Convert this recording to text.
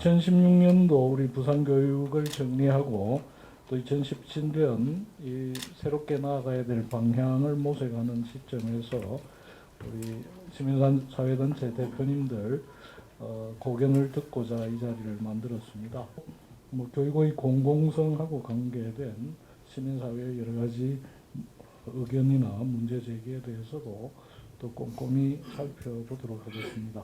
2016년도 우리 부산 교육을 정리하고 또 2017년 이 새롭게 나아가야 될 방향을 모색하는 시점에서 우리 시민사회단체 대표님들 어, 고견을 듣고자 이 자리를 만들었습니다. 뭐 교육의 공공성하고 관계된 시민사회의 여러 가지 의견이나 문제 제기에 대해서도 또 꼼꼼히 살펴보도록 하겠습니다.